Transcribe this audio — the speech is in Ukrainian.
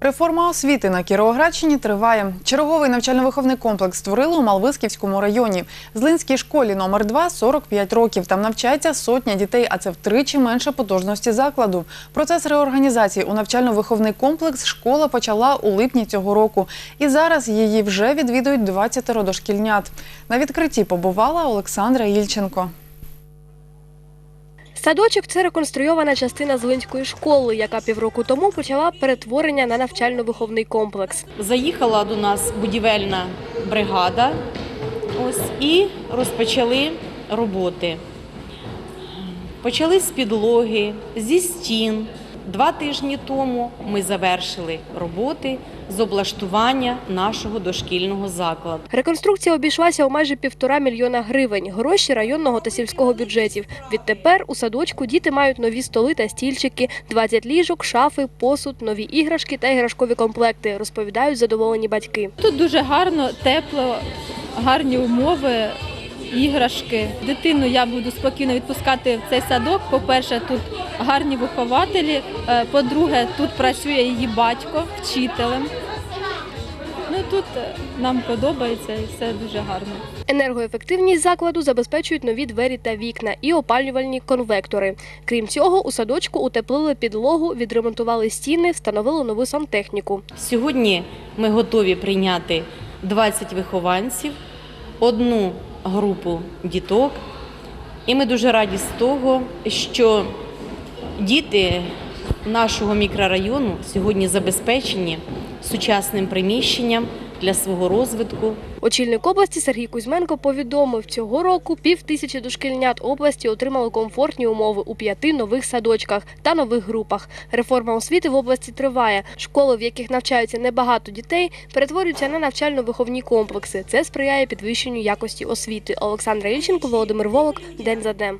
Реформа освіти на Кіровоградщині триває. Черговий навчально-виховний комплекс створили у Малвисківському районі. Злинській школі номер 2 – 45 років. Там навчається сотня дітей, а це втричі менше потужності закладу. Процес реорганізації у навчально-виховний комплекс школа почала у липні цього року. І зараз її вже відвідують 20 дошкільнят. На відкритті побувала Олександра Ільченко. Садочок це реконструйована частина Злинської школи, яка півроку тому почала перетворення на навчально-виховний комплекс. Заїхала до нас будівельна бригада ось, і розпочали роботи. Почали з підлоги, зі стін. Два тижні тому ми завершили роботи з облаштування нашого дошкільного закладу. Реконструкція обійшлася у майже півтора мільйона гривень. Гроші районного та сільського бюджетів. Відтепер у садочку діти мають нові столи та стільчики, 20 ліжок, шафи, посуд, нові іграшки та іграшкові комплекти, розповідають задоволені батьки. Тут дуже гарно, тепло, гарні умови, іграшки. Дитину я буду спокійно відпускати в цей садок. По-перше, тут гарні вихователі. Е, По-друге, тут працює її батько вчителем. Ну тут е, нам подобається і все дуже гарно. Енергоефективність закладу забезпечують нові двері та вікна і опалювальні конвектори. Крім цього, у садочку утеплили підлогу, відремонтували стіни, встановили нову сантехніку. Сьогодні ми готові прийняти 20 вихованців, одну групу діток. І ми дуже раді з того, що діти нашого мікрорайону сьогодні забезпечені сучасним приміщенням для свого розвитку. Очільник області Сергій Кузьменко повідомив, цього року пів тисячі дошкільнят області отримали комфортні умови у п'яти нових садочках та нових групах. Реформа освіти в області триває. Школи, в яких навчаються небагато дітей, перетворюються на навчально-виховні комплекси. Це сприяє підвищенню якості освіти. Олександра Ільченко, Володимир Волок, день за днем.